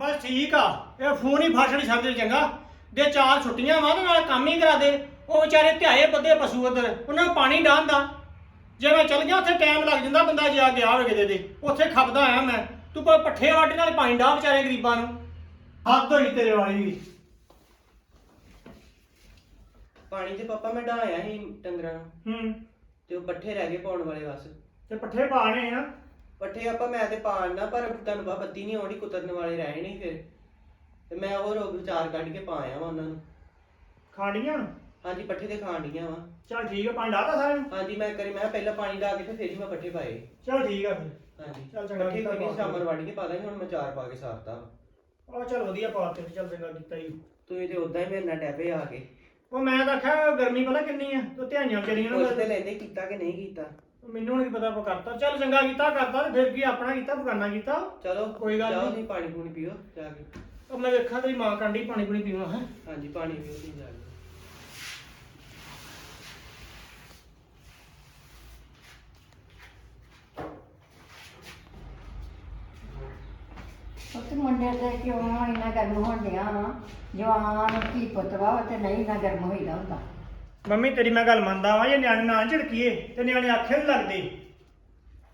ਬਸ ਠੀਕ ਆ। ਇਹ ਫੋਨ ਹੀ ਫਾਸ਼ਣ ਛੱਡ ਚੰਗਾ। ਦੇ ਚਾਰ ਛੁੱਟੀਆਂ ਵਾ ਤੇ ਨਾਲ ਕੰਮ ਹੀ ਕਰਾ ਦੇ। ਉਹ ਵਿਚਾਰੇ ਧਿਆਏ ਬੱਦੇ ਪਸ਼ੂ ਉਧਰ। ਉਹਨਾਂ ਨੂੰ ਪਾਣੀ ਡਾਂਦਾ ਜੇ ਮੈਂ ਚੱਲ ਗਿਆ ਉੱਥੇ ਟਾਈਮ ਲੱਗ ਜਾਂਦਾ ਬੰਦਾ ਜਾ ਗਿਆ ਹੋਵੇ ਕਿਤੇ ਦੇ ਉੱਥੇ ਖਪਦਾ ਆਇਆ ਮੈਂ। ਤੂੰ ਪ- ਪੱਠੇ ਵਾਟੇ ਨਾਲ ਪਾਣੀ ਡਾਹ ਵਿਚਾਰੇ ਗਰੀਬਾਂ ਨੂੰ। ਹੱਦ ਹੋਈ ਤੇਰੇ ਵਾਲੀ ਵੀ। ਪਾਣੀ ਤੇ ਪਾਪਾ ਮੈਂ ਢਾਇਆ ਸੀ ਡੰਗਰਾਂ ਨੂੰ। ਹੂੰ। ਤੇ ਉਹ ਪੱਠੇ ਰਹਿ ਗਏ ਪਾਉਣ ਵਾਲੇ ਬਸ। ਤੇ ਪੱਠੇ ਪਾਣੇ ਆ। ਪੱਠੇ ਆਪਾਂ ਮੈਂ ਤੇ ਪਾਣਾ ਪਰ ਤੁਹਾਨੂੰ ਪਤਾ ਬੱਤੀ ਨਹੀਂ ਆਉਣੀ ਕੁਤਰਨ ਵਾਲੇ ਰਹਿ ਨਹੀਂ ਫਿਰ। ਤੇ ਮੈਂ ਉਹ ਰੋਗ ਵਿਚਾਰ ਕੱਢ ਕੇ ਪਾਇਆ ਵਾ ਉਹਨਾਂ ਨੂੰ। ਖਾਣੀਆਂ? ਹਾਂਜੀ ਪੱਠੇ ਤੇ ਖਾਣ ਡੀਆਂ ਵਾ। ਚੱਲ ਠੀਕ ਆ ਪਾਣੀ ਡਾਹਤਾ ਸਾਰਿਆਂ ਨੂੰ? ਹਾਂਜੀ ਮੈਂ ਕਰੀ ਮੈਂ ਕਿਹਾ ਪਹਿਲਾਂ ਪਾਣੀ ਡਾ ਕੇ ਤੇ ਫਿਰ ਹੀ ਮੈਂ ਪੱਠੇ ਪਾਏ। ਚੱਲ ਠੀਕ ਆ ਫਿਰ। ਹਾਂਜੀ ਚੱਲ ਚੰਗਾ ਪੱਠੇ ਕੀਤਾ ਕੋਈ ਪਾ ਸ਼ਾਮਰ ਵੱਢ ਕੇ ਪਾ ਦਾਂਗੇ ਹੁਣ ਮੈਂ ਚਾਰ ਪਾ ਕੇ ਸਾਰਤਾ ਉਹ ਚੱਲ ਵਧੀਆ ਪਾਤੇ ਚੱਲ ਚੰਗਾ ਕੀਤਾ ਜੀ। ਤੁਸੀਂ ਤੇ ਉਦਾਂ ਹੀ ਮੇਰੇ ਨਾਲ ਡੈਪੇ ਆ ਕੇ। ਉਹ ਮੈਂ ਤਾਂ ਆਖਿਆ ਗਰਮੀ ਪਤਾ ਕਿੰਨੀ ਆ ਤੂੰ ਧਿਆਈਆਂ ਚਲੀਆਂ ਪੁੱਛ ਤੇ ਨਾ ਲੈਂਦੇ ਕੀਤਾ ਕਿ ਨਹੀਂ ਕੀਤਾ? ਮੈਨੂੰ ਨਹੀਂ ਪਤਾ ਆਪਾਂ ਕਰਤਾ। ਚੱਲ ਚੰਗਾ ਕੀਤਾ ਕਰਤਾ ਤੇ ਫਿਰ ਕੀ ਆਪਣਾ ਕੀਤਾ ਬਗਾਨਾ ਕੀਤਾ। ਚਲੋ ਕੋਈ ਗੱਲ ਨਹੀਂ। ਤੁਸੀਂ ਪਾਣੀ ਪੂਣੀ ਪੀਓ ਜਾ ਕੇ। ਉਹ ਮੈਂ ਵੇਖਾਂ ਤੇਰੀ ਮਾਂ ਕੰਡੀ ਪਾਣੀ ਪੂਣੀ ਪੀਵਾ ਹੈ। ਹਾਂਜੀ ਪਾਣੀ ਪੀਓ ਤੁਸੀਂ ਜਾ ਕੇ। ਉੱਥੇ ਮੁੰਡੇ ਤੇ ਕਿਉਂ ਇੰਨਾ ਗਰਮ ਹੋਣ ਡਿਆ ਵਾ? ਜਵਾਨ ਕੀ ਪੁੱਤ ਵਾ ਉਹ ਤੇ ਨਹੀਂ ਇੰਨਾ ਗਰਮ ਹੋਈਦਾ ਹੁੰਦਾ। ਮੰਮੀ ਤੇਰੀ ਮੈਂ ਗੱਲ ਮੰਨਦਾ ਵਾਂ ਜੇ ਨਿਆਣੇ ਨਾ ਝੜਕੀਏ ਤੇ ਨਿਆਣੇ ਆਖੇ ਨਹੀਂ ਲੱਗਦੇ।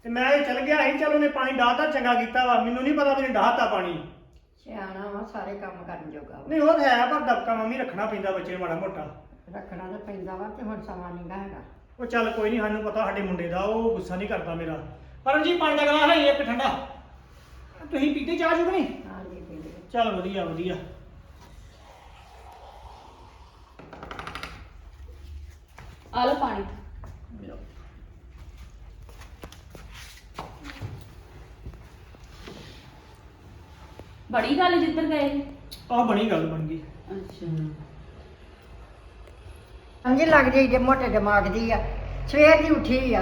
ਤੇ ਮੈਂ ਇਹ ਚੱਲ ਗਿਆ ਸੀ ਚਲ ਉਹਨੇ ਪਾਣੀ ਡਾਹਤਾ ਚੰਗਾ ਕੀਤਾ ਵਾ। ਮੈਨੂੰ ਨਹੀਂ ਪਤਾ ਵੀ ਡਾਹਤਾ ਪਾਣੀ। ਸਿਆਣਾ ਵਾ ਸਾਰੇ ਕੰਮ ਕਰਨ ਜੋਗਾ ਵਾ। ਨਹੀਂ ਉਹ ਤਾਂ ਹੈ ਪਰ ਦਬਕਾ ਮੰਮੀ ਰੱਖਣਾ ਪੈਂਦਾ ਬੱਚੇ ਨੂੰ ਮਾੜਾ ਮੋਟਾ। ਰੱਖਣਾ ਤਾਂ ਪੈਂਦਾ ਵਾ ਤੇ ਹੁਣ ਸਮਾਂ ਨਹੀਂ ਗਾ ਹੈਗਾ। ਉਹ ਚੱਲ ਕੋਈ ਨਹੀਂ ਸਾਨੂੰ ਪਤਾ ਸਾਡੇ ਮੁੰਡੇ ਦਾ ਉਹ ਗੁੱਸਾ ਨਹੀਂ ਕਰਦਾ ਮੇਰਾ। ਪਰਮ ਜੀ ਪਾਣੀ ਦਾ ਗਲਾਸ ਹੈ ਇੱਕ ਠੰਡਾ। ਤੁਸੀਂ ਪੀਤੇ ਚਾਹ ਚੁੱਕ ਨਹੀਂ? ਹਾਂ ਜੀ ਪਿੰਡ ਚੱਲ ਵਧੀਆ ਵਧੀਆ। ਆ ਲਓ ਪਾਣੀ। ਬੜੀ ਗੱਲ ਜਿੱਧਰ ਗਏ। ਆਹ ਬਣੀ ਗੱਲ ਬਣ ਗਈ। ਅੱਛਾ। ਸਮਝ ਲੱਗ ਜਾਈ ਜੇ ਮੋਟੇ ਦਿਮਾਗ ਦੀ ਆ। ਸਵੇਰ ਦੀ ਉੱਠੀ ਆ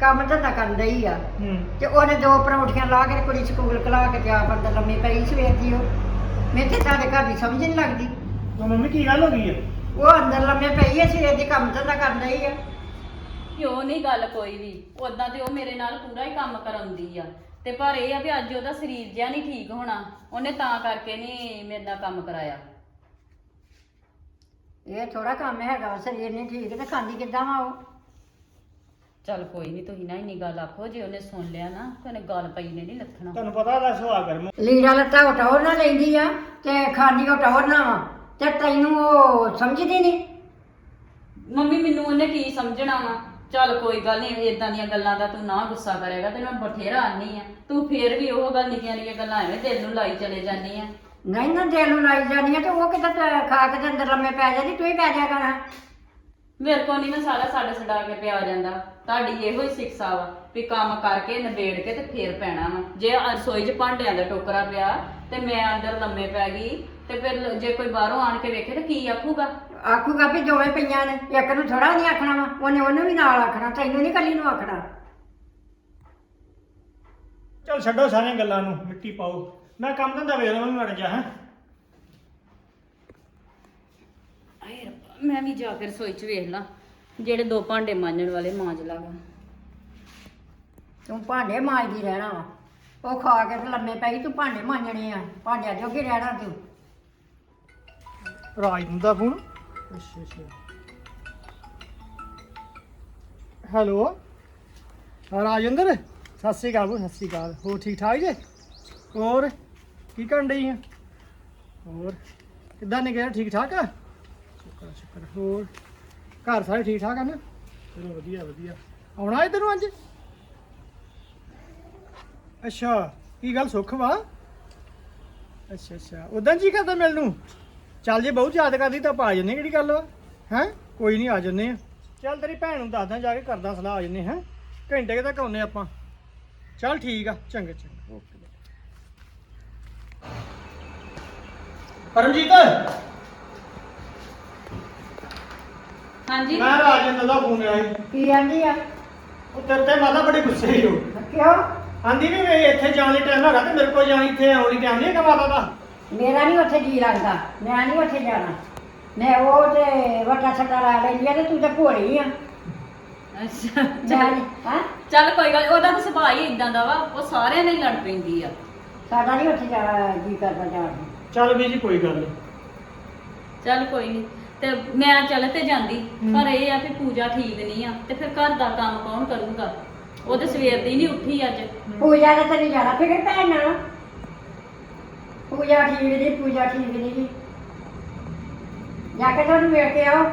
ਕੰਮ ਧੰਦਾ ਕਰਨ ਡਈ ਆ। ਹੂੰ। ਤੇ ਉਹਨੇ ਦੋ ਪਰੌਂਠੀਆਂ ਲਾ ਕੇ ਕੁੜੀ ਸਕੂਲ ਕਲਾ ਕੇ ਤੇ ਆਪ ਅੰਦਰ ਲੰਮੀ ਪਈ ਸਵੇਰ ਦੀ ਉਹ। ਮੇਰੇ ਤੇ ਸਾਡੇ ਘਰ ਦੀ ਸਮਝ ਨਹੀਂ ਲੱਗਦੀ। ਤਾਂ ਮੰਮੀ ਕੀ ਗੱਲ ਹੋ ਗਈ ਹੈ ਉਹ ਅੰਦਰ ਲੰਮੇ ਪਈ ਆ ਸਵੇਰ ਦੀ ਕੰਮ ਧੰਦਾ ਕਰਨ ਡਈ ਆ। ਕਿਉਂ ਨਹੀਂ ਗੱਲ ਕੋਈ ਵੀ। ਉਦਾਂ ਤੇ ਉਹ ਮੇਰੇ ਨਾਲ ਪੂਰਾ ਹੀ ਕੰਮ ਕਰਾਉਂਦੀ ਆ। ਤੇ ਪਰ ਇਹ ਆ ਵੀ ਅੱਜ ਉਹਦਾ ਸਰੀਰ ਜਿਆ ਨਹੀਂ ਠੀਕ ਹੋਣਾ। ਉਹਨੇ ਤਾਂ ਕਰਕੇ ਨਹੀਂ ਮੇਰੇ ਨਾਲ ਕੰਮ ਕਰਾਇਆ। ਇਹ ਥੋੜਾ ਕੰਮ ਹੈਗਾ ਵਾ, ਸਰੀਰ ਨਹੀਂ ਠੀਕ ਤੇ ਖਾਂਦੀ ਕਿੱਦਾਂ ਵਾ ਉਹ? ਚੱਲ ਕੋਈ ਨਹੀਂ ਤੁਸੀਂ ਨਾ ਇੰਨੀ ਗੱਲ ਆਖੋ ਜੇ ਉਹਨੇ ਸੁਣ ਲਿਆ ਨਾ ਤੇ ਉਹਨੇ ਗੱਲ ਪਈ ਨੇ ਨਹੀਂ ਲੱਥਣਾ। ਤੁਹਾਨੂੰ ਪਤਾ ਦਾ ਸੁਭਾਅ ਗਰਮ ਲੀੜਾ ਲੱਤਾ ਉਟਾਉਰ ਨਾ ਲੈਂਦੀ ਆ ਤੇ ਖਾਂਦੀ ਨਾ ਵਾ। ਤੇ ਤੈਨੂੰ ਉਹ ਸਮਝਦੀ ਨਹੀਂ ਮੰਮੀ ਮੈਨੂੰ ਉਹਨੇ ਕੀ ਸਮਝਣਾ ਵਾ? ਚੱਲ ਕੋਈ ਗੱਲ ਨਹੀਂ ਇਦਾਂ ਦੀਆਂ ਗੱਲਾਂ ਦਾ ਤੂੰ ਨਾ ਗੁੱਸਾ ਕਰੇਗਾ ਤੇ ਮੈਂ ਬਥੇਰਾ ਆਨੀ ਆ। ਤੂੰ ਫੇਰ ਵੀ ਉਹ ਗੱਲ ਨਿੱਕੀਆਂ ਨਿੱਕੀਆਂ ਗੱਲਾਂ ਐਵੇਂ ਦਿਲ ਨੂੰ ਲਾਈ ਚਲੇ ਜਾਂਦੀ ਆ। ਨਹੀਂ ਨਾ ਦਿਲ ਨੂੰ ਲਾਈ ਜਾਨੀ ਆ ਤੇ ਉਹ ਕਿਤੇ ਤੇ ਖਾ ਕੇ ਤੇ ਅੰਦਰ ਲੰਮੇ ਪੈ ਜਾਂਦੀ ਤੂੰ ਹੀ ਪੈ ਜਾ ਕਰ। ਮੇਰੇ ਕੋ ਨਹੀਂ ਨਾ ਸਾਰਾ ਸਾਡਾ ਛਡਾ ਕੇ ਪਿਆ ਜਾਂਦਾ। ਤੁਹਾਡੀ ਇਹੋ ਹੀ ਸਿੱਖਿਆ ਵਾ ਵੀ ਕੰਮ ਕਰਕੇ ਨਿਬੇੜ ਕੇ ਤੇ ਫੇਰ ਪੈਣਾ ਵਾ। ਜੇ ਰਸੋਈ 'ਚ ਭਾਂਡਿਆਂ ਦਾ ਟੋਕਰਾ ਪਿਆ ਤੇ ਮੈਂ ਅੰਦਰ ਲੰਮੇ ਪੈ ਗਈ ਤੇ ਫਿਰ ਜੇ ਕੋਈ ਬਾਹਰੋਂ ਆਣ ਕੇ ਵੇਖੇ ਤਾਂ ਕੀ ਆਖੂਗਾ? ਆਖੂਗਾ ਵੀ ਦੋਵੇਂ ਪਈਆਂ ਨੇ ਇੱਕ ਨੂੰ ਥੋੜਾ ਨਹੀਂ ਆਖਣਾ ਵਾ ਉਹਨੇ ਉਹਨੂੰ ਵੀ ਨਾਲ ਆਖਣਾ ਤੈਨੂੰ ਨਹੀਂ ਕੱਲੀ ਨੂੰ ਆਖਣਾ। ਚੱਲ ਛੱਡੋ ਸਾਰੀਆਂ ਗੱਲਾਂ ਨੂੰ ਮਿੱਟੀ ਪਾਓ। ਮੈਂ ਕੰਮ ਧੰਦਾ ਵੇਖ ਲਵਾਂ ਮੜ ਜਾ ਹੈ। ਆਏ ਰੱਬਾ ਮੈਂ ਵੀ ਜਾ ਕੇ ਰਸੋਈ 'ਚ ਵੇਖ ਲਾਂ ਜਿਹੜੇ ਦੋ ਭਾਂਡੇ ਮਾਂਜਣ ਵਾਲੇ ਮਾਂਜ ਲਾਂਗਾ ਤੂੰ ਭਾਂਡੇ ਮਾਂਜਦੀ ਰਹਿਣਾ ਵਾ ਉਹ ਖਾ ਕੇ ਤੇ ਲੰਮੇ ਪੈ ਗਈ ਤੂੰ ਭਾਂਡੇ ਮਾਂਜਣੇ ਆ ਭਾਂਡਿਆਂ ਜੋਗੇ ਰਹਿਣਾ ਤੂੰ। ਰਾਜ ਦਾ ਫੋਨ ਅੱਛਾ ਅੱਛਾ। ਹੈਲੋ? ਹਾਂ ਰਾਜਿੰਦਰ ਸਤਿ ਸ੍ਰੀ ਅਕਾਲ ਬੋ ਸਤਿ ਸ੍ਰੀ ਅਕਾਲ। ਹੋਰ ਠੀਕ ਠਾਕ ਜੇ? ਹੋਰ ਕੀ ਕਰਨ ਡਈ ਆ? ਹੋਰ ਕਿੱਦਾਂ ਨੇ ਗਿਆ ਠੀਕ ਠਾਕ ਆ? ਸ਼ੁਕਰ ਸ਼ੁਕਰ। ਹੋਰ ਘਰ ਸਾਰੇ ਠੀਕ ਠਾਕ ਆ ਨਾ? ਚਲੋ ਵਧੀਆ ਵਧੀਆ। ਆਉਣਾ ਇੱਧਰ ਨੂੰ ਅੱਜ? ਅੱਛਾ ਕੀ ਗੱਲ ਸੁੱਖ ਵਾ? ਅੱਛਾ ਅੱਛਾ। ਉਦਾਂ ਜੀ ਕਰਦਾ ਮਿਲਣ ਨੂੰ? ਚੱਲ ਜੇ ਬਹੁਤ ਯਾਦ ਕਰਦੀ ਤਾਂ ਆਪਾਂ ਆ ਜੰਨੇ ਕਿਹੜੀ ਗੱਲ? ਹੈ? ਕੋਈ ਨਹੀਂ ਆ ਜੰਨੇ ਆ ਚੱਲ ਤੇਰੀ ਭੈਣ ਨੂੰ ਦੱਸਦਾ ਜਾ ਕੇ ਕਰਦਾ ਸਲਾਹ ਆ ਜੰਨੇ ਹੈ। ਘੰਟੇ ਕੁ ਤੱਕ ਆਉਨੇ ਆਪਾਂ। ਚੱਲ ਠੀਕ ਆ ਚੰਗਾ ਚੰਗਾ। ਓਕੇ। ਪਰਮਜੀਤ! ਹਾਂਜੀ। ਮੈਂ ਰਾਜਿੰਦਰ ਦਾ ਫੋਨ ਆਇਆ ਸੀ। ਕੀ ਆਂਦੀ ਆ? ਉਹ ਤੇਰੇ ਤੇ ਮਾਤਾ ਬੜੀ ਗੁੱਸੇ ਹੀ ਹੋ ਕਿਉਂ? ਆਂਦੀ ਵੀ ਮੈਂ ਇੱਥੇ ਜਾਣ ਲਈ ਟਾਈਮ ਹੈਗਾ ਤੇ ਮੇਰੇ ਕੋਲ ਜਾਣ ਇੱਥੇ ਆਉਣ ਲਈ ਟਾਈਮ ਨਹੀਂ ਹੈਗਾ ਮਾਤਾ ਦਾ। ਮੇਰਾ ਨਹੀਂ ਉੱਥੇ ਜੀ ਲੱਗਦਾ ਮੈਂ ਨਹੀਂ ਉੱਥੇ ਜਾਣਾ। ਮੈਂ ਉਹ ਤੇ ਵੱਡਾ ਛੱਡਾ ਲਾ ਲੈਂਦੀ ਆ ਤੇ ਤੂੰ ਤੇ ਭੋਲੀ ਆ। ਅੱਛਾ ਮੈਂ ਚੱਲ ਨੀ- ਹੈਂ? ਚੱਲ ਕੋਈ ਗੱਲ ਉਹਦਾ ਤਾਂ ਸੁਭਾਅ ਹੀ ਇਦਾਂ ਦਾ ਵਾ ਉਹ ਸਾਰਿਆਂ ਨਾਲ ਹੀ ਲੜ ਪੈਂਦੀ ਆ। ਸਾਡਾ ਨਹੀਂ ਉੱਥੇ ਜਾ ਜੀ ਕਰਦਾ ਜਾਣ ਨੂੰ। ਚੱਲ ਬੀਜੀ ਕੋਈ ਗੱਲ ਨਹੀਂ ਚੱਲ ਕੋਈ ਨਹੀਂ ਤੇ ਮੈਂ ਚੱਲ ਤੇ ਜਾਂਦੀ ਪਰ ਇਹ ਆ ਵੀ ਪੂਜਾ ਠੀਕ ਨਹੀਂ ਆ ਤੇ ਫਿਰ ਘਰ ਦਾ ਕੰਮ ਕੌਣ ਕਰੂਗਾ? ਉਹ ਤੇ ਸਵੇਰ ਦੀ ਨਹੀਂ ਉੱਠੀ ਅੱਜ। ਪੂਜਾ ਦਾ ਤੈਨੂੰ ਜਾਣਾ ਫਿਕਰ ਭੈਣ ਨਾਲ? ਪੂਜਾ ਠੀਕ ਨਹੀਂ ਪੂਜਾ ਠੀਕ ਨਹੀਂ ਜੀ। ਜਾ ਕੇ ਤੁਹਾਨੂੰ ਵੇਖ ਕੇ ਆਓ।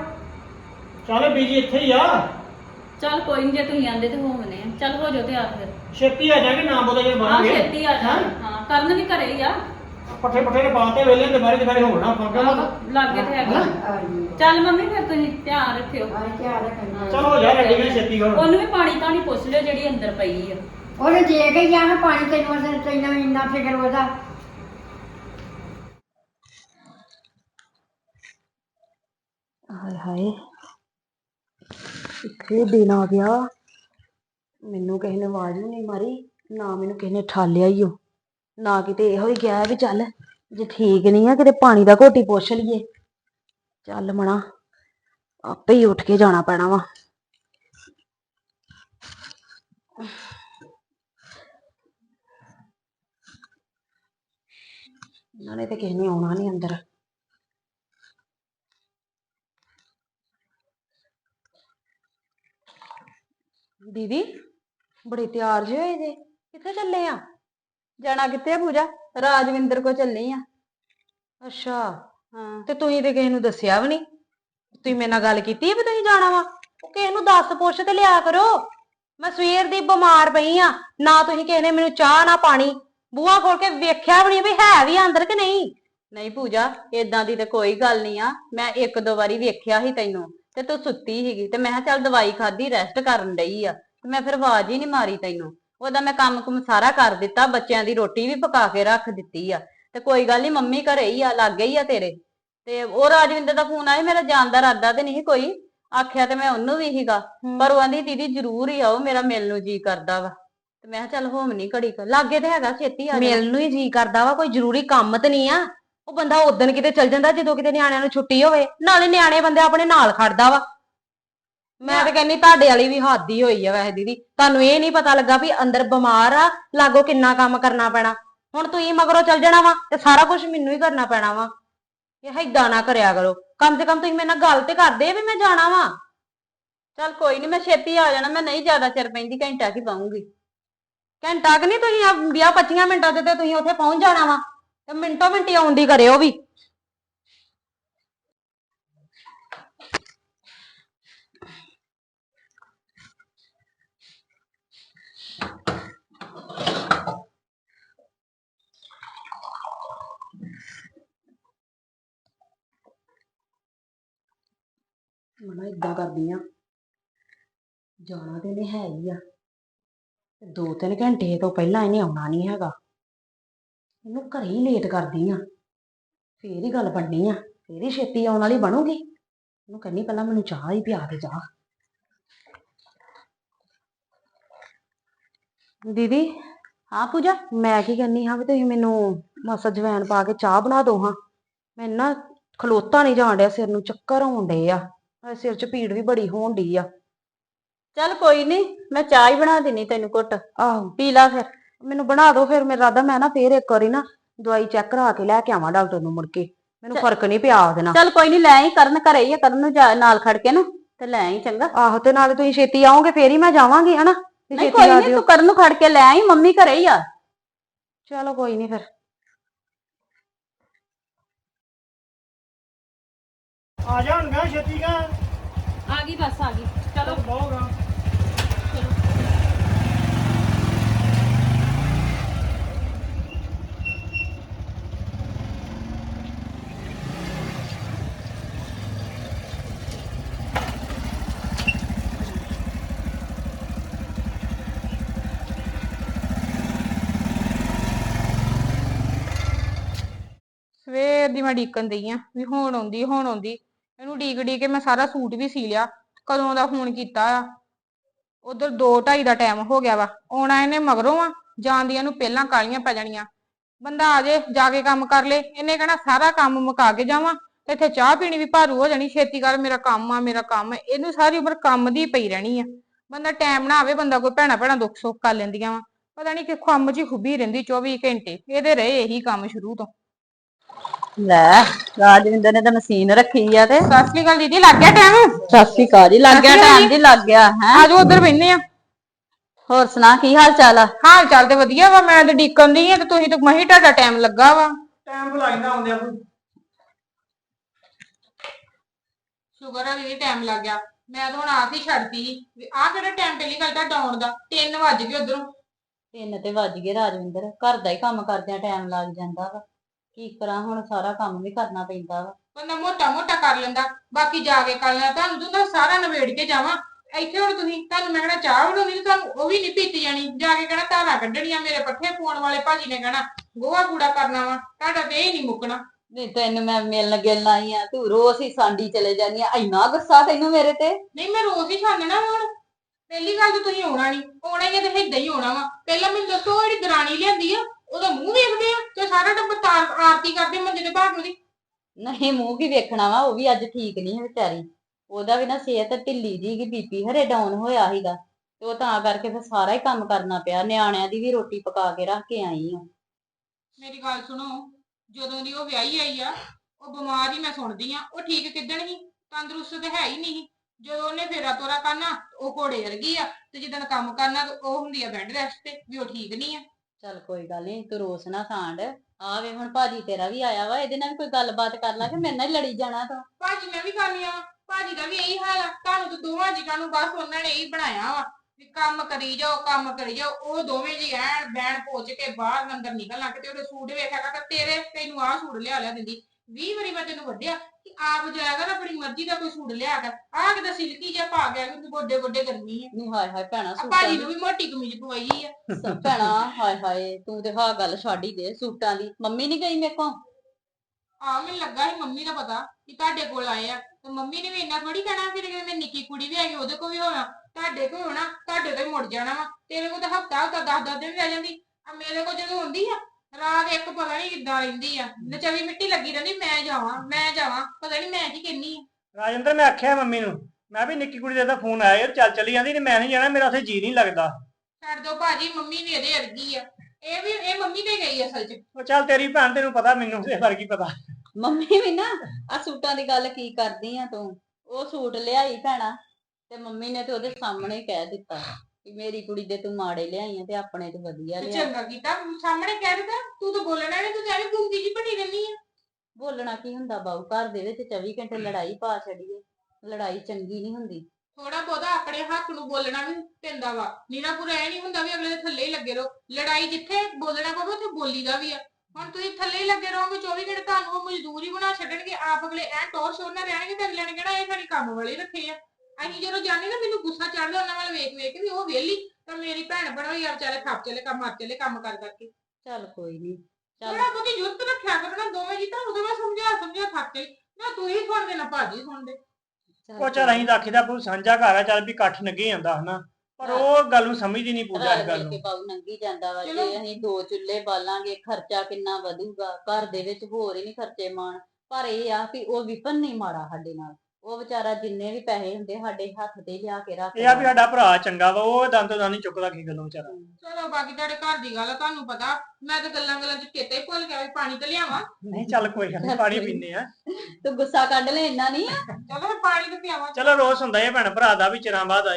ਚੱਲ ਬੀਜੀ ਇੱਥੇ ਹੀ ਆ। ਚੱਲ ਕੋਈ ਨਹੀਂ ਜੇ ਤੁਸੀਂ ਆਂਦੇ ਤੇ ਹੋਵਨੇ ਆ। ਚੱਲ ਹੋ ਜਾਓ ਤਿਆਰ ਫਿਰ। ਛੇਤੀ ਆ ਜਾਗੇ ਨਾ ਬੋਲੇ ਜੇ ਹਾਂ ਬਾਹਰ ਛੇਤੀ ਆ ਜਾ। ਹਾਂ? ਕਰਨ ਵੀ ਘਰੇ ਹੀ ਆ। ਪੱਠੇ ਪੱਠੇ ਨੇ ਪਾਤੇ ਵੇਲੇ ਦੇ ਬਾਰੇ ਦੇ ਬਾਰੇ ਹੋਣਾ ਆਪਾਂ ਕਿਉਂ ਲਾਗੇ ਤੇ ਹੈਗਾ? ਆਈ ਚੱਲ ਮੰਮੀ ਫਿਰ ਤੁਸੀਂ ਧਿਆਨ ਰੱਖਿਓ। ਆਈ ਧਿਆਨ ਰੱਖਣਾ। ਚਲੋ ਹੋ ਜਾ ਰੈਡੀ ਮੈਂ ਛੇਤੀ ਕਰ ਉਹਨੂੰ ਵੀ ਪਾਣੀ ਤਾਂ ਨਹੀਂ ਪੁੱਛ ਲਿਓ ਜਿਹੜੀ ਅੰਦਰ ਪਈ ਆ। ਉਹਨੇ ਦੇ ਕੇ ਜਾਣਾ ਪਾਣੀ ਤੈਨੂੰ ਅਸਲ ਤੈਨੂੰ ਇੰਨਾ ਫਿਕਰ ਉਹਦਾ ਹਾਏ ਹਾਏ। ਇੱਥੇ ਦਿਨ ਆ ਗਿਆ। ਮੈਨੂੰ ਕਿਸੇ ਨੇ ਆਵਾਜ਼ ਵੀ ਨਹੀਂ ਮਾਰੀ, ਨਾ ਮੈਨੂੰ ਕਿਸੇ ਨੇ ਠਾਲਿਆ ਹੀ ਉਹ ਨਾ ਕਿਤੇ ਇਹੋ ਹੀ ਗਿਆ ਵੀ ਚੱਲ, ਜੇ ਠੀਕ ਨਹੀਂ ਆ ਕਿਤੇ ਪਾਣੀ ਦਾ ਘੋਟੀ ਪੁੱਛ ਲਈਏ। ਚੱਲ ਮਣਾ, ਆਪੇ ਹੀ ਉੱਠ ਕੇ ਜਾਣਾ ਪੈਣਾ ਵਾ। ਇਹਨਾਂ ਨੇ ਤੇ ਕਿਸੇ ਨੇ ਆਉਣਾ ਨਹੀਂ ਅੰਦਰ। ਦੀਦੀ ਬੜੇ ਤਿਆਰ ਜਿਹੇ ਹੋਏ ਜੇ। ਕਿੱਥੇ ਚੱਲੇ ਆ? ਜਾਣਾ ਕਿੱਥੇ ਆ ਪੂਜਾ? ਰਾਜਵਿੰਦਰ ਕੋ ਚੱਲੀ ਆ। ਅੱਛਾ ਹਾਂ। ਤੇ ਤੁਸੀਂ ਤੇ ਕਿਸੇ ਨੂੰ ਦੱਸਿਆ ਵੀ ਨਹੀਂ। ਤੁਸੀਂ ਮੇਰੇ ਨਾਲ ਗੱਲ ਕੀਤੀ ਹੈ ਵੀ ਤੁਸੀਂ ਜਾਣਾ ਵਾ? ਉਹ ਕਿਸੇ ਨੂੰ ਦੱਸ ਪੁੱਛ ਤੇ ਲਿਆ ਕਰੋ। ਮੈਂ ਸਵੇਰ ਦੀ ਬਿਮਾਰ ਪਈ ਆ। ਨਾ ਤੁਸੀਂ ਕਿਸੇ ਨੇ ਮੈਨੂੰ ਚਾਹ ਨਾ ਪਾਣੀ। ਬੂਹਾ ਖੋਲ ਕੇ ਵੇਖਿਆ ਵੀ ਨਹੀਂ ਵੀ ਹੈ ਵੀ ਅੰਦਰ ਕਿ ਨਹੀਂ? ਨਹੀਂ ਪੂਜਾ ਏਦਾਂ ਦੀ ਤੇ ਕੋਈ ਗੱਲ ਨਹੀਂ ਆ। ਮੈਂ ਇੱਕ ਦੋ ਵਾਰੀ ਵੇਖਿਆ ਸੀ ਤੈਨੂੰ। ਤੇ ਤੂੰ ਸੁੱਤੀ ਸੀਗੀ ਤੇ ਮੈਂ ਕਿਹਾ ਚੱਲ ਦਵਾਈ ਖਾਦੀ ਰੈਸਟ ਕਰਨ ਡਈ ਆ। ਤੇ ਮੈਂ ਫਿਰ ਆਵਾਜ਼ ਹੀ ਨਹੀਂ ਮਾਰੀ ਤੈਨੂੰ। ਉਹਦਾ ਮੈਂ ਕੰਮ ਕੁਮ ਸਾਰਾ ਕਰ ਦਿੱਤਾ ਬੱਚਿਆਂ ਦੀ ਰੋਟੀ ਵੀ ਪਕਾ ਕੇ ਰੱਖ ਦਿੱਤੀ ਆ। ਤੇ ਕੋਈ ਗੱਲ ਨਹੀਂ ਮੰਮੀ ਘਰੇ ਹੀ ਆ ਲਾਗੇ ਹੀ ਆ ਤੇਰੇ। ਤੇ ਉਹ ਰਾਜਵਿੰਦਰ ਦਾ ਫੋਨ ਆਇਆ ਮੇਰਾ ਜਾਣ ਦਾ ਇਰਾਦਾ ਤੇ ਨਹੀਂ ਕੋਈ। ਆਖਿਆ ਤੇ ਮੈਂ ਉਹਨੂੰ ਵੀ ਸੀਗਾ ਪਰ ਉਹ ਆਂਦੀ ਦੀਦੀ ਜ਼ਰੂਰ ਹੀ ਆਓ ਮੇਰਾ ਮਿਲਣ ਨੂੰ ਜੀ ਕਰਦਾ ਵਾ। ਤੇ ਮੈਂ ਕਿਹਾ ਚੱਲ ਹੋਮ ਨਹੀਂ ਘੜੀ ਕੁ। ਲਾਗੇ ਤੇ ਹੈਗਾ ਛੇਤੀ ਆ ਜਾ। ਮਿਲਣ ਨੂੰ ਹੀ ਜੀ ਕਰਦਾ ਵਾ ਕੋਈ ਜ਼ਰੂਰੀ ਕੰਮ ਤੇ ਨਹੀਂ ਆ। ਉਹ ਬੰਦਾ ਉਦਣ ਕਿਤੇ ਚਲ ਜਾਂਦਾ, ਜਦੋਂ ਕਿਤੇ ਨਿਆਣਿਆਂ ਨੂੰ ਛੁੱਟੀ ਹੋਵੇ। ਨਾਲੇ ਨਿਆਣੇ ਬੰਦੇ ਆਪਣੇ ਨਾਲ ਖੜਦਾ ਵਾ। ਮੈਂ ਤਾਂ ਕਹਿੰਨੀ ਤੁਹਾਡੇ ਵਾਲੀ ਵੀ ਹੱਦ ਹੀ ਹੋਈ ਆ ਵੈਸੇ ਦੀਦੀ। ਤੁਹਾਨੂੰ ਇਹ ਨਹੀਂ ਪਤਾ ਲੱਗਾ ਵੀ ਅੰਦਰ ਬਿਮਾਰ ਆ, ਲਾਗੋ ਕਿੰਨਾ ਕੰਮ ਕਰਨਾ ਪੈਣਾ। ਹੁਣ ਤੁਸੀਂ ਮਗਰੋਂ ਚਲ ਜਾਣਾ ਵਾ ਤੇ ਸਾਰਾ ਕੁਝ ਮੈਨੂੰ ਹੀ ਕਰਨਾ ਪੈਣਾ ਵਾ। ਇਹ ਏਦਾਂ ਨਾ ਕਰਿਆ ਕਰੋ। ਕਮ ਸੇ ਕਮ ਤੁਸੀਂ ਮੇਰੇ ਨਾਲ ਗੱਲ ਤੇ ਕਰਦੇ ਵੀ ਮੈਂ ਜਾਣਾ ਵਾ। ਚੱਲ ਕੋਈ ਨਹੀਂ ਮੈਂ ਛੇਤੀ ਆ ਜਾਣਾ। ਮੈਂ ਨਹੀਂ ਜ਼ਿਆਦਾ ਚਿਰ ਪੈਂਦੀ, ਘੰਟਾ ਕੀ ਪਾਉਂਗੀ ਘੰਟਾ ਕਿ ਨਹੀਂ ਤੁਸੀਂ ਆ 20 25 ਮਿੰਟਾਂ ਦੇ ਤੇ ਤੁਸੀਂ ਉੱਥੇ ਪਹੁੰਚ ਜਾਣਾ ਵਾ। ਤੇ ਮਿੰਟੋ ਮਿੰਟੀ ਆਉਣ ਦੀ ਕਰਿਓ ਵੀ। ਮਨਾ ਇਦਾਂ ਕਰਦੀ ਆ। ਜਾਣਾ ਤੇ ਇਹਨੇ ਹੈ ਹੀ ਆ। ਤੇ ਦੋ ਤਿੰਨ ਘੰਟੇ ਤੋਂ ਪਹਿਲਾਂ ਇਹਨੇ ਆਉਣਾ ਨਹੀਂ ਹੈਗਾ। ਇਹਨੂੰ ਘਰੇ ਹੀ ਲੇਟ ਕਰਦੀ ਆ। ਫੇਰ ਹੀ ਗੱਲ ਬਣਨੀ ਆ। ਫੇਰ ਹੀ ਛੇਤੀ ਆਉਣ ਵਾਲੀ ਬਣੂਗੀ। ਇਹਨੂੰ ਕਹਿੰਨੀ ਪਹਿਲਾਂ ਮੈਨੂੰ ਚਾਹ ਹੀ ਪਿਆ ਦੇ ਜਾ। ਦੀਦੀ ਹਾਂ ਪੂਜਾ ਮੈਂ ਕੀ ਕਹਿੰਨੀ ਹਾਂ ਵੀ ਤੁਸੀਂ ਮੈਨੂੰ ਮਾਸਾ ਜਵੈਣ ਪਾ ਕੇ ਚਾਹ ਬਣਾ ਦਿਓ ਹਾਂ। ਮੈਨੂੰ ਨਾ ਖਲੋਤਾ ਨਹੀਂ ਜਾਣ ਡਿਆ ਸਿਰ ਨੂੰ ਚੱਕਰ ਆਉਣ ਡੇ ਆ। ਨਾਲੇ ਸਿਰ 'ਚ ਪੀੜ ਵੀ ਬੜੀ ਹੋਣ ਡਈ ਆ। ਚੱਲ ਕੋਈ ਨਹੀਂ ਮੈਂ ਚਾਹ ਹੀ ਬਣਾ ਦਿੰਨੀ ਤੈਨੂੰ ਘੁੱਟ। ਆਹੋ। ਪੀ ਲਾ ਫਿਰ। ਮੈਨੂੰ ਬਣਾ ਦਿਓ ਫਿਰ ਮੇਰਾ ਰਾਦਾ ਮੈਂ ਨਾ ਫੇਰ ਇੱਕ ਵਾਰੀ ਨਾ ਦਵਾਈ ਚੈੱਕ ਕਰਾ ਕੇ ਲੈ ਕੇ ਆਵਾਂ ਡਾਕਟਰ ਨੂੰ ਮੁੜ ਕੇ। ਮੈਨੂੰ। ਫ਼ਰਕ ਨਹੀਂ ਪਿਆ ਉਹਦੇ ਨਾਲ। ਚੱਲ ਕੋਈ ਨਹੀਂ ਲੈ ਆਈ ਕਰਨ ਘਰੇ ਹੀ ਆ ਕਰਨ ਨੂੰ ਜਾ- ਨਾਲ ਖੜ ਕੇ ਨਾ ਤੇ ਲੈ ਆਈ ਚੰਗਾ। ਆਹੋ ਤੇ ਨਾਲੇ ਤੁਸੀਂ ਛੇਤੀ ਆਓਗੇ ਫੇਰ ਹੀ ਮੈਂ ਜਾਵਾਂਗੀ ਹਨਾ? ਤੇ ਨਹੀਂ ਛੇਤੀ ਕੋਈ ਆ ਨਹੀਂ ਜਿਓ। ਤੂੰ ਕਰਨ ਨੂੰ ਖੜ ਕੇ ਲੈ ਆਈ ਮੰਮੀ ਘਰੇ ਹੀ ਆ। ਚਲੋ ਕੋਈ ਨਹੀਂ ਫਿਰ। ਆ ਜਾਣਗਾ ਛੇਤੀ ਕਾ ਆ ਗਈ ਬਸ ਆ ਗਈ। ਚਲੋ। ਬਹੁਗਾ ਸਵੇਰ ਦੀ ਮੈਂ ਡੀਕਣ ਦਈ ਆ, ਵੀ ਹੁਣ ਆਉਂਦੀ ਹੁਣ ਆਉਂਦੀ। ਇਹਨੂੰ ਡੀਕ ਡੀ ਕੇ ਮੈਂ ਸਾਰਾ ਸੂਟ ਵੀ ਸੀ ਲਿਆ, ਕਦੋਂ ਦਾ ਫੋਨ ਕੀਤਾ ਆ। ਉਧਰ 2:30 ਦਾ ਟਾਈਮ ਹੋ ਗਿਆ ਵਾ, ਆਉਣਾ ਇਹਨੇ ਮਗਰੋਂ ਆ ਜਾਂਦੀਆਂ ਨੂੰ ਪਹਿਲਾਂ ਕਾਲੀਆਂ ਪੈ ਜਾਣੀਆਂ। ਬੰਦਾ ਆ ਜੇ, ਜਾ ਕੇ ਕੰਮ ਕਰ ਲੇ, ਇਹਨੇ ਕਹਿਣਾ ਸਾਰਾ ਕੰਮ ਮੁਕਾ ਕੇ ਜਾਵਾਂ, ਤੇ ਇੱਥੇ ਚਾਹ ਪੀਣੀ ਵੀ ਭਾਰੂ ਹੋ ਜਾਣੀ, ਛੇਤੀ ਕਰ, ਮੇਰਾ ਕੰਮ ਆ, ਮੇਰਾ ਕੰਮ ਇਹਨੂੰ ਸਾਰੀ ਉਮਰ ਕੰਮ ਦੀ ਪਈ ਰਹਿਣੀ ਆ। ਬੰਦਾ ਟਾਈਮ ਨਾ ਆਵੇ, ਬੰਦਾ ਕੋਈ ਭੈਣਾ ਭੈਣਾ ਦੁੱਖ ਸੁੱਖ ਕਰ ਲੈਂਦੀਆਂ ਵਾ। ਪਤਾ ਨਹੀਂ ਕਿ ਖੰਮ 'ਚ ਖੁੱਬੀ ਰਹਿੰਦੀ 24 ਘੰਟੇ, ਇਹਦੇ ਰਹੇ ਇਹੀ ਕੰਮ ਸ਼ੁਰੂ ਤੋਂ। ਲੈ ਰਾਜਵਿੰਦਰ ਨੇ ਤਾਂ ਮਸ਼ੀਨ ਰੱਖੀ ਆ ਤੇ। ਸਤਿ ਸ਼੍ਰੀ ਅਕਾਲ ਦੀਦੀ ਲੱਗ ਗਿਆ ਟਾਈਮ ਸਤਿ ਸ਼੍ਰੀ ਅਕਾਲ ਜੀ ਲੱਗ ਗਿਆ ਟਾਈਮ ਜੀ। ਲੱਗ ਗਿਆ ਹੈ? ਆਜੋ ਉਧਰ ਬੈਠਨੇ ਆ। ਹੋਰ ਸੁਣਾ ਕੀ ਹਾਲ ਚਾਲ ਆ? ਹਾਲ ਚਾਲ ਤੇ ਵਧੀਆ ਵਾ ਮੈਂ ਤੇ ਡੀਕਨ ਦੀ ਆ ਤੇ ਤੁਸੀਂ ਤਾਂ ਮਹੀ ਤੁਹਾਡਾ ਟਾਈਮ ਲੱਗਾ ਵਾ। ਟਾਈਮ ਬੁਲਾਈਦਾ ਆਉਂਦੇ ਆ ਸ਼ੁਕਰ ਆ ਵੀ ਟਾਈਮ ਲੱਗ ਗਿਆ। ਮੈਂ ਤਾਂ ਹੁਣ ਆਪ ਹੀ ਛੱਡਤੀ। ਆ ਕਿਹੜਾ ਟਾਈਮ ਪਹਿਲੀ ਗੱਲ ਤਾਂ ਡਾਉਣ ਦਾ 3 ਵੱਜ ਗਏ ਉਧਰੋਂ। ਤਿੰਨ ਤੇ ਵੱਜ ਗਏ ਰਾਜਵਿੰਦਰ ਘਰ ਦਾ ਹੀ ਕੰਮ ਕਰਦਿਆਂ ਟਾਈਮ ਲੱਗ ਜਾਂਦਾ ਵਾ। ਕੀ ਕਰਾਂ ਹੁਣ ਸਾਰਾ ਕੰਮ ਵੀ ਕਰਨਾ ਪੈਂਦਾ ਵਾ। ਬੰਦਾ ਮੋਟਾ ਮੋਟਾ ਕਰ ਲੈਂਦਾ ਬਾਕੀ ਜਾ ਕੇ ਕਰ ਲੈਣਾ ਤੁਹਾਨੂੰ ਨਾ ਸਾਰਾ ਨਵੇੜ ਕੇ ਜਾਵਾਂ। ਇੱਥੇ ਹੁਣ ਤੁਸੀਂ ਤੁਹਾਨੂੰ ਮੈਂ ਕਹਿਣਾ ਚਾਹ ਬਣਾਉਣੀ ਤੇ ਤੁਹਾਨੂੰ ਉਹ ਵੀ ਨਹੀਂ ਪੀਤੀ ਜਾਣੀ। ਜਾ ਕੇ ਕਹਿਣਾ ਧਾਰਾਂ ਕੱਢਣੀਆਂ ਮੇਰੇ ਪੱਠੇ ਪਾਉਣ ਵਾਲੇ ਭਾਜੀ ਨੇ ਕਹਿਣਾ ਗੋਹਾ ਕੂੜਾ ਕਰਨਾ ਵਾ ਤੁਹਾਡਾ ਤੇ ਇਹ ਨਹੀਂ ਮੁੱਕਣਾ। ਨਹੀਂ ਤੈਨੂੰ ਮੈਂ ਮਿਲਣ ਗਿਲਣ ਆਈ ਆ ਤੂੰ ਰੋਜ਼ ਹੀ ਸਾਂਡੀ ਚਲੇ ਜਾਂਦੀ ਆ ਇੰਨਾ ਗੁੱਸਾ ਤੈਨੂੰ ਮੇਰੇ ਤੇ? ਨਹੀਂ ਮੈਂ ਰੋਜ਼ ਹੀ ਛਾਨਣਾ ਹੁਣ। ਪਹਿਲੀ ਗੱਲ ਤਾਂ ਤੁਸੀਂ ਆਉਣਾ ਨਹੀਂ ਆਉਣਾ ਹੀ ਆ ਤੇ ਏਦਾਂ ਹੀ ਆਉਣਾ ਵਾ। ਪਹਿਲਾਂ ਮੈਨੂੰ ਦੱਸੋ ਉਹ ਜਿਹੜੀ ਦਰਾਣੀ ਲਿਆਂਦੀ ਆ ਉਹਦਾ ਮੂੰਹ ਵੇਖਦੇ ਆ? ਤੇ ਸਾਰਾ ਟੱਬਰ ਤਾਰ ਆਰਤੀ ਕਰਦੇ ਮੰਜੇ ਦੇ ਭਾਗ ਨੂੰ ਦੀ? ਨਹੀਂ ਮੂੰਹ ਕੀ ਵੇਖਣਾ ਵਾ ਉਹ ਵੀ ਅੱਜ ਠੀਕ ਨਹੀਂ ਹੈ ਵਿਚਾਰੀ। ਉਹਦਾ ਵੀ ਨਾ ਸਿਹਤ ਢਿੱਲੀ ਜੀ ਕਿ ਬੀਪੀ ਹਰੇ ਡਾਊਨ ਹੋਇਆ ਸੀਗਾ। ਤੇ ਉਹ ਤਾਂ ਕਰਕੇ ਫਿਰ ਸਾਰਾ ਹੀ ਕੰਮ ਕਰਨਾ ਪਿਆ। ਨਿਆਣਿਆਂ ਦੀ ਵੀ ਰੋਟੀ ਪਕਾ ਕੇ ਰੱਖ ਕੇ ਆਈ ਆ ਮੇਰੀ ਗੱਲ ਸੁਣੋ ਜਦੋਂ ਦੀ ਉਹ ਵਿਆਹੀ ਆਈ ਆ ਉਹ ਬਿਮਾਰ ਹੀ ਮੈਂ ਸੁਣਦੀ ਆ। ਉਹ ਠੀਕ ਕਿੱਦਣ ਸੀ? ਤੰਦਰੁਸਤ ਤੇ ਹੈ ਹੀ ਨਹੀਂ। ਜਦੋਂ ਉਹਨੇ ਫੇਰਾ ਤੋਰਾ ਕਰਨਾ ਉਹ ਘੋੜੇ ਵਰਗੀ ਆ। ਤੇ ਜਿੱਦਣ ਕੰਮ ਕਰਨਾ ਤੇ ਉਹ ਹੁੰਦੀ ਆ ਬੈੱਡ ਰੈਸਟ ਤੇ ਵੀ ਉਹ ਠੀਕ ਨਹੀਂ ਆ। ਚੱਲ ਕੋਈ ਗੱਲ ਨਹੀਂ ਤੂੰ ਰੋਸ ਨਾ ਖਾਂਡ। ਆ ਵੇ ਹੁਣ ਭਾਜੀ ਤੇਰਾ ਵੀ ਆਇਆ ਵਾ, ਇਹਦੇ ਨਾਲ ਵੀ ਕੋਈ ਗੱਲਬਾਤ ਕਰ ਲਾ ਕਿ ਮੇਰੇ ਨਾਲ ਹੀ ਲੜੀ ਜਾਣਾ ਤੂੰ। ਭਾਜੀ, ਮੈਂ ਵੀ ਕਰਨੀ ਆ। ਭਾਜੀ ਦਾ ਵੀ ਇਹੀ ਹਾਲ ਆ। ਤੁਹਾਨੂੰ ਤਾਂ ਦੋਵਾਂ ਜੀਆਂ ਨੂੰ ਬਸ ਉਹਨਾਂ ਨੇ ਇਹੀ ਬਣਾਇਆ ਵਾ, ਵੀ ਕੰਮ ਕਰੀ ਜਾਓ, ਕੰਮ ਕਰੀ ਜਾਓ। ਉਹ ਦੋਵੇਂ ਜੀ ਐ ਬੈਣ ਪੋਚ ਕੇ ਬਾਹਰ ਅੰਦਰ ਨਿਕਲਣਾ, ਕਿਤੇ ਉਹਦੇ ਸੂਟ ਵੇਖਿਆ ਕਰ ਤੇਰੇ, ਤੈਨੂੰ ਆਹ ਸੂਟ ਲਿਆ ਲਿਆ ਦਿੰਦੀ। 20 ਵਾਰੀ ਮੈਂ ਤੈਨੂੰ ਵੱਢਿਆ ਕਿ ਆਪ ਜਾਇਆ ਕਰ ਆਪਣੀ ਮਰਜ਼ੀ ਦਾ ਕੋਈ ਸੂਟ ਲਿਆ ਕਰ। ਆਹ ਕਿਤੇ ਸਿਲਕੀ ਜਿਹਾ ਪਾ ਗਿਆ ਕਿ ਗੋਡੇ ਗੋਡੇ ਗਰਮੀ ਆ। ਨੀ ਹਾਏ ਹਾਏ ਭੈਣਾ ਆ ਸੂਟਾਂ ਭਾਜੀ ਨੂੰ ਵੀ ਮੋਟੀ ਕਮੀਜ਼ ਪਵਾਈ ਆ। ਭੈਣਾ ਹਾਏ ਹਾਏ ਤੂੰ ਤੇ ਹਾਂ ਗੱਲ ਛੱਡ ਹੀ ਦੇ ਸੂਟਾਂ ਦੀ। ਮੰਮੀ ਨਹੀਂ ਗਈ ਮੇਰੇ ਕੋਲ? ਆ ਮੈਨੂੰ ਲੱਗਾ ਸੀ ਮੰਮੀ ਦਾ ਪਤਾ ਕਿ ਤੁਹਾਡੇ ਕੋਲ ਆਏ ਆ। ਤੇ ਮੰਮੀ ਨੇ ਵੀ ਇੰਨਾ ਥੋੜੀ ਕਹਿਣਾ ਫਿਰ ਕਿ ਮੈਂ ਨਿੱਕੀ ਕੁੜੀ ਵੀ ਹੈਗੀ ਉਹਦੇ ਕੋਲ ਵੀ ਹੋਣਾ। ਤੁਹਾਡੇ ਕੋਲ ਹੋਣਾ ਤੁਹਾਡੇ ਤੋਂ ਹੀ ਮੁੜ ਜਾਣਾ ਵਾ। ਤੇਰੇ ਕੋਲ ਤਾਂ ਹਫਤਾ ਹਫਤਾ 10 10 ਦਿਨ ਰਹਿ ਜਾਂਦੀ। ਆ ਮੇਰੇ ਕੋਲ ਜਦੋਂ ਹੁੰਦੀ ਆ ਰਾਤ ਇੱਕ ਪਤਾ ਨਹੀਂ ਕਿੱਦਾਂ ਰਹਿੰਦੀ ਆ। ਨਚਵੀ ਮਿੱਟੀ ਲੱਗੀ ਰਹਿੰਦੀ ਮੈਂ ਜਾਵਾਂ ਮੈਂ ਜਾਵਾਂ। ਪਤਾ ਨਹੀਂ ਮੈਂ ਕੀ ਕਹਿੰਨੀ ਆ। ਰਾਜਿੰਦਰ ਮੈਂ ਆਖਿਆ ਮੰਮੀ ਨੂੰ ਮੈਂ ਵੀ ਨਿੱਕੀ ਕੁੜੀ ਦਾ ਫੋਨ ਆਇਆ ਯਾਰ ਚੱਲ ਚਲੀ ਜਾਂਦੀ ਨੇ ਮੈਂ ਨਹੀਂ ਜਾਣਾ ਮੇਰਾ ਉੱਥੇ ਜੀ ਨਹੀਂ ਲੱਗਦਾ। ਛੱਡ ਦੋ ਭਾਜੀ ਮੰਮੀ ਵੀ ਇਹਦੇ ਅਰਗੀ ਆ। ਇਹ ਵੀ ਇਹ ਮੰਮੀ ਤੇ ਗਈ ਅਸਲ 'ਚ। ਉਹ ਚੱਲ ਤੇਰੀ ਭੈਣ ਤੈਨੂੰ ਪਤਾ ਮੈਨੂੰ ਇਸ ਬਾਰੇ ਕੀ ਪਤਾ। ਮੰਮੀ ਵੀ ਨਾ ਆ ਸੂਟਾਂ ਦੀ ਗੱਲ ਕੀ ਕਰਦੀ ਆ ਤੂੰ? ਉਹ ਸੂਟ ਲਿਆਈ ਭੈਣਾ ਤੇ ਮੰਮੀ ਨੇ ਤੇ ਉਹਦੇ ਸਾਹਮਣੇ ਹੀ ਕਹਿ ਦਿੱਤਾ। ਕਿ ਮੇਰੀ ਕੁੜੀ ਦੇ ਤੂੰ ਮਾੜੇ ਲਿਆਈ ਆ ਤੇ ਆਪਣੇ ਤੇ ਵਧੀਆ ਤੇ ਲਿਆ ਚੰਗਾ ਕੀਤਾ ਸਾਹਮਣੇ ਕਹਿ ਦਿੱਤਾ ਤੂੰ ਤਾਂ ਬੋਲਣਾ ਨਹੀਂ ਤੂੰ ਐਵੇਂ ਗੁੰਗੀ ਜੀ ਬਣੀ ਰਹਿੰਦੀ ਆ। ਬੋਲਣਾ ਕੀ ਹੁੰਦਾ ਬਾਊ ਘਰ ਦੇ ਵਿੱਚ 24 ਘੰਟੇ ਲੜਾਈ ਪਾ ਛੱਡੀਏ ਲੜਾਈ ਚੰਗੀ ਨਹੀਂ ਹੁੰਦੀ। ਥੋੜਾ ਬਹੁਤਾ ਆਪਣੇ ਹੱਕ ਨੂੰ ਬੋਲਣਾ ਵੀ ਪੈਂਦਾ ਵਾ ਨੀਰਾ ਪੂਰਾ ਇਹ ਨਹੀਂ ਹੁੰਦਾ ਵੀ ਅਗਲੇ ਦੇ ਥੱਲੇ ਹੀ ਲੱਗੇ ਰਹੋ। ਲੜਾਈ ਜਿੱਥੇ ਬੋਲਣਾ ਪਵੇ ਉੱਥੇ ਬੋਲੀਦਾ ਵੀ ਆ। ਹੁਣ ਤੁਸੀਂ ਥੱਲੇ ਹੀ ਲੱਗੇ ਰਹੋਗੇ 24 ਘੰਟੇ ਤੁਹਾਨੂੰ ਉਹ ਮਜ਼ਦੂਰੀ ਬਣਾ ਛੱਡਣਗੇ ਆਪ ਅਗਲੇ ਐ ਟੌਰ ਸ਼ੋਰ ਨਾਲ ਰਹਿਣਗੇ ਤੇ ਅਗਲੇ ਨੇ ਕਹਿਣਾ ਇਹ ਸਾਡੀ ਕੰਮ ਵਾਲੀ ਰੱਖੇ ਆ। ਅਸੀਂ ਜਦੋਂ ਜਾਂਦੇ ਨਾ ਮੈਨੂੰ ਗੁੱਸਾ ਚੜਦਾ ਉਹਨਾਂ ਵੱਲ ਵੇਖ ਵੇਖ ਕੇ ਵੀ ਉਹ ਵਿਹਲੀ ਤਾਂ ਮੇਰੀ ਭੈਣ ਬਣੋ ਯਾਰ ਵਿਚਾਰੇ ਖੱਪ ਚਲੇ ਕੰਮ ਮਰ ਚਲੇ ਕੰਮ ਕਰ ਕਰਕੇ ਚੱਲ ਕੋਈ ਨਹੀਂ ਚੱਲ। ਥੋੜਾ ਬਹੁਤੀ ਜੁੱਤ ਰੱਖਿਆ ਕਰੋ ਨਾ ਦੋਵੇਂ ਜੀ ਤਾਂ ਉਦੋਂ ਮੈਂ ਸਮਝਾ ਸਮਝਾ ਥੱਕ ਗਈ ਨਾ ਤੂੰ ਹੀ ਸੁਣਦੇ ਨਾ ਭਾਜੀ ਸੁਣਦੇ ਉਹ ਚੱਲ ਅਸੀਂ ਤਾਂ ਆਖੀਦਾ ਪੂ ਸਾਂਝਾ ਘਰ ਆ ਚੱਲ ਵੀ ਇਕੱਠ ਲੱਗੇ ਜਾਂਦਾ ਹਨਾ। ਪਰ ਉਹ ਗੱਲ ਨੂੰ ਸਮਝਦੀ ਨਹੀਂ ਪੂਜਾ ਇਸ ਗੱਲ ਨੂੰ। ਕੇ ਬਾਊ ਨੰਗੀ ਜਾਂਦਾ ਵਾ। ਜੇ ਅਸੀਂ ਦੋ ਚੁੱਲ੍ਹੇ ਬਾਲਾਂਗੇ ਖਰਚਾ ਕਿੰਨਾ ਵਧੂਗਾ ਘਰ ਦੇ ਵਿੱਚ ਹੋਰ ਹੀ ਨਹੀਂ ਖਰਚੇ ਮਾਣ। ਪਰ ਇਹ ਆ ਕਿ ਉਹ ਵਿਪਨ ਨਹੀਂ ਮਾੜਾ ਸਾਡੇ ਨਾਲ। ਉਹ ਵਿਚਾਰਾ ਜਿੰਨੇ ਵੀ ਪੈਸੇ ਹੁੰਦੇ ਸਾਡੇ ਹੱਥ ਤੇ ਲਿਆ ਕੇ ਰੱਖ ਇਹ ਆ ਵੀ ਸਾਡਾ ਭਰਾ ਚੰਗਾ ਵਾ ਉਹ ਦੰਦ ਦੰਦ ਨਹੀਂ ਚੁੱਕਦਾ ਕੀ ਗੱਲੋਂ ਵਿਚਾਰਾ। ਚਲੋ ਬਾਕੀ ਤੁਹਾਡੇ ਘਰ ਦੀ ਗੱਲ ਆ ਤੁਹਾਨੂੰ ਪਤਾ ਮੈਂ ਤਾਂ ਗੱਲਾਂ ਗੱਲਾਂ ਚ ਚੇਤੇ ਹੀ ਭੁੱਲ ਗਿਆ ਵੀ ਪਾਣੀ ਤੇ ਲਿਆਵਾਂ। ਨਹੀਂ ਚੱਲ ਕੋਈ ਗੱਲ ਨੀ ਪਾਣੀ ਪੀਨੇ ਆ। ਤੂੰ ਗੁੱਸਾ ਕੱਢ ਲੈ ਇੰਨਾ ਨਹੀਂ ਚਲੋ ਫਿਰ ਪਾਣੀ ਤੇ ਪਿਆਵਾਂ। ਚਲੋ ਰੋਸ ਹੁੰਦਾ ਇਹ ਭੈਣ ਭਰਾ ਦਾ ਵੀ ਚਿਰਾਂ ਬਾਅਦ